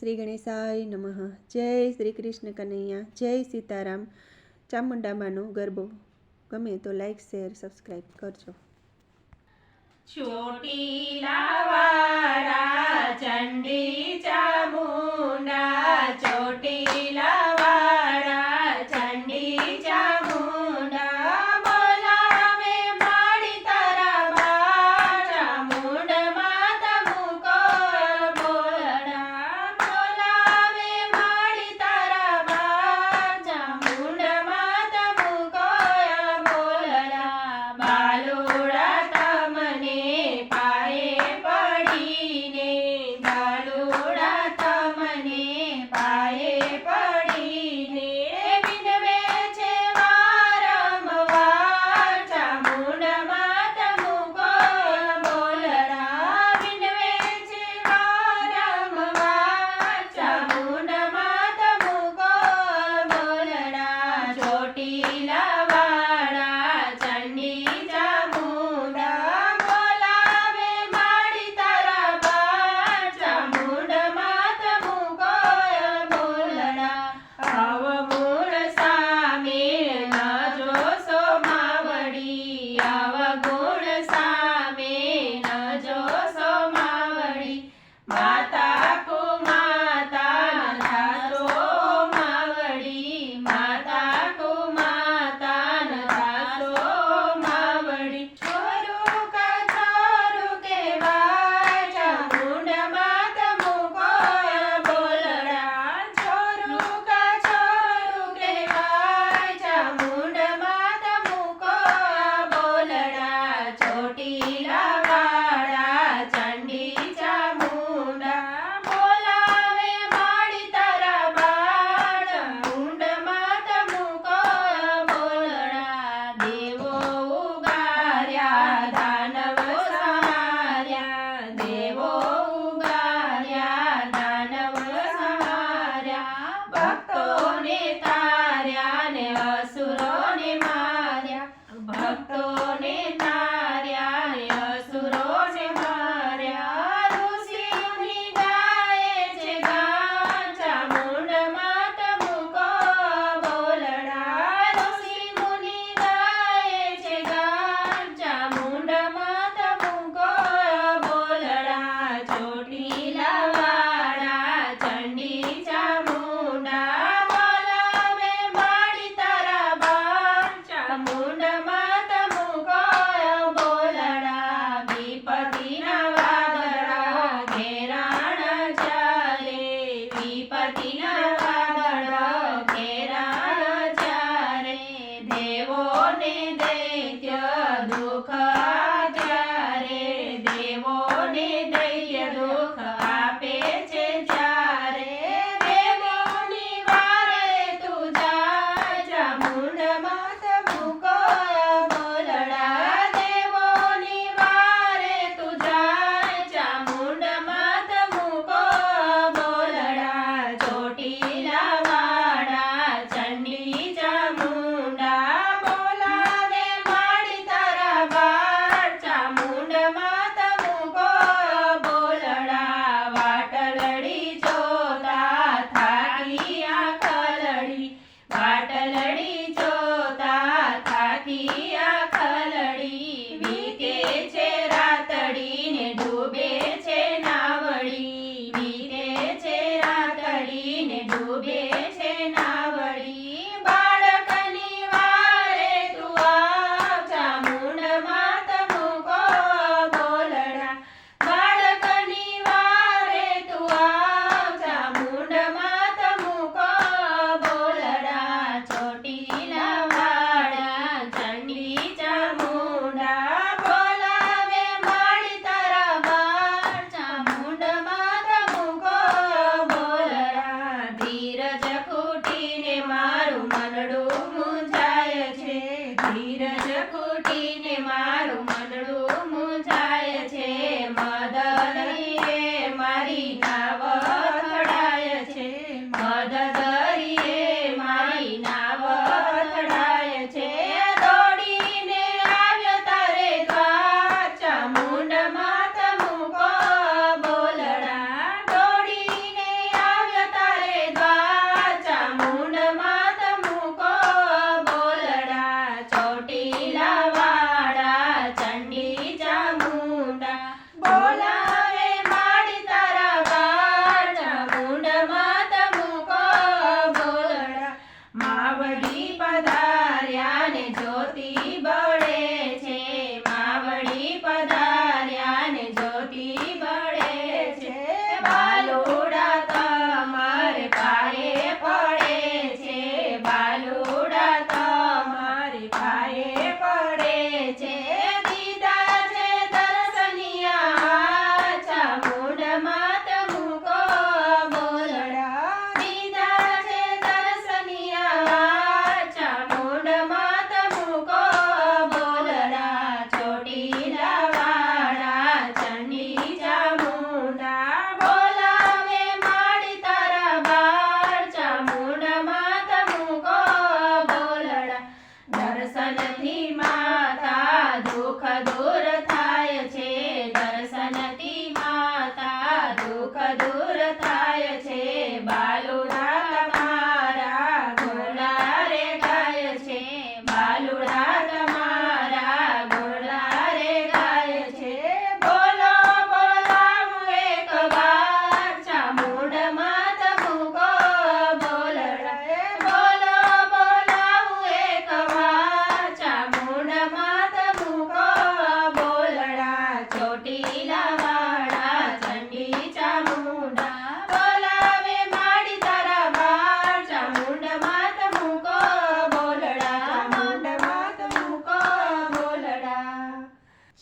શ્રી ગણેશાય નમઃ. જય શ્રી કૃષ્ણ કનૈયા. જય સીતારામ. ચામુંડામાનો ગરબો. ગમે તો લાઈક શેર સબસ્ક્રાઈબ કરજો. ચોટીલા વાળા દેવો ને દે આવડી પધાર્યા ને જ્યોતિ બળે.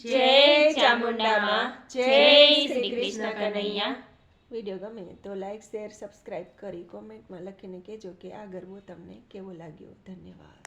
જય ચામુંડામાં. જય શ્રી કૃષ્ણ કનૈયા. વીડિયો ગમે તો લાઈક, શેર સબસ્ક્રાઈબ કરી કોમેન્ટમાં લખીને કહેજો કે આ ગરબો તમને કેવો લાગ્યો? ધન્યવાદ.